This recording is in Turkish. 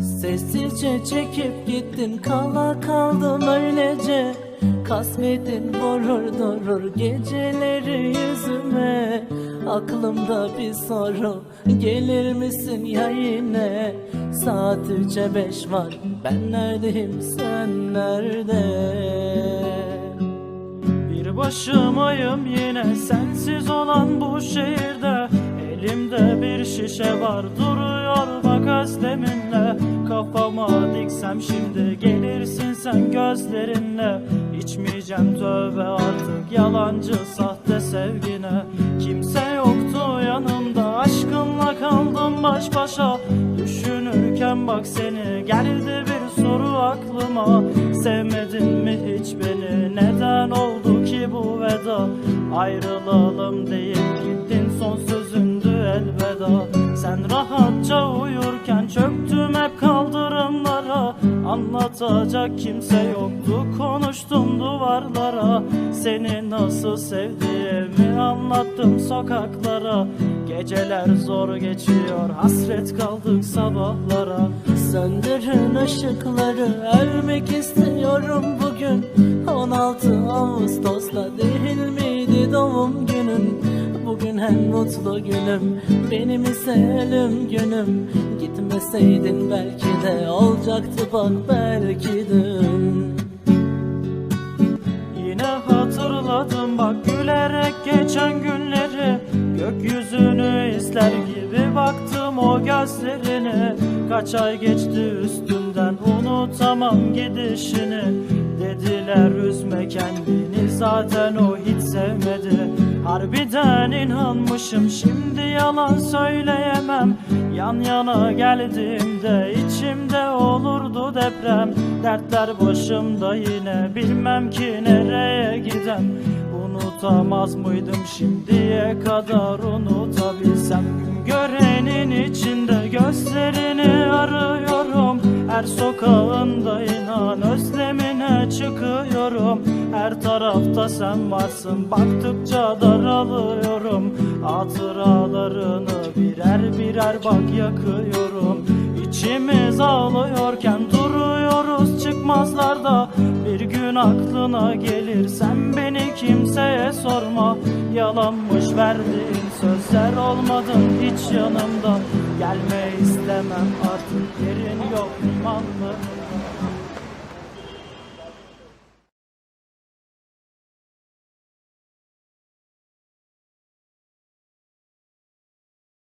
Sessizce çekip gittin kala kaldım öylece. Kasvetin vurur durur geceleri yüzüme. Aklımda bir soru gelir misin ya yine Saat üçe beş var ben neredeyim sen nerede? Bir başımayım yine sensiz olan bu şehirde. Elimde bir şişe var duruyor bak özleminle Kafama diksem şimdi gelirsin sen gözlerinle. İçmeyeceğim tövbe artık yalancı sahte sevgine. Kimse yoktu yanımda aşkınla kaldım baş başa. Düşünürken bak seni geldi bir soru aklıma. Sevmedin mi hiç beni? Neden oldu ki bu veda? Ayrılalım deyip gittin son sözündü elveda. Sen rahatça Anlatacak kimse yoktu konuştum duvarlara. Seni nasıl sevdiğimi anlattım sokaklara. Geceler zor geçiyor hasret kaldık sabahlara. Söndürün ışıkları ölmek istiyorum bugün. 16 Ağustos'ta değil miydi doğum günün Bugün en mutlu günüm benim ise ölüm günüm Gitmeseydin belki de olacaktı bak belki dün Yine hatırladım bak gülerek geçen günleri. Gökyüzünü izler gibi baktım o gözlerine. Kaç ay geçti üstünden unutamam gidişini. Dediler üzme kendini zaten o hiç sevmedi. Harbiden inanmışım şimdi yalan söyleyemem Yan yana geldiğimde içimde olurdu deprem. Dertler başımda yine bilmem ki nereye gidem. Unutamaz mıydım şimdiye kadar unutabilsem. Görenin içinde gözlerini arıyorum. Her sokağında inan özlemine çıkıyorum. Her tarafta sen varsın baktıkça daralıyorum Hatıralarını birer birer bak yakıyorum. İçimiz ağlıyorken duruyoruz. Çıkmazlarda Bir gün aklına gelir. Sen beni kimseye sorma. Yalanmış verdiğin sözler olmadın hiç yanımda. Gelme istemem artık yerin yok. Limanlarında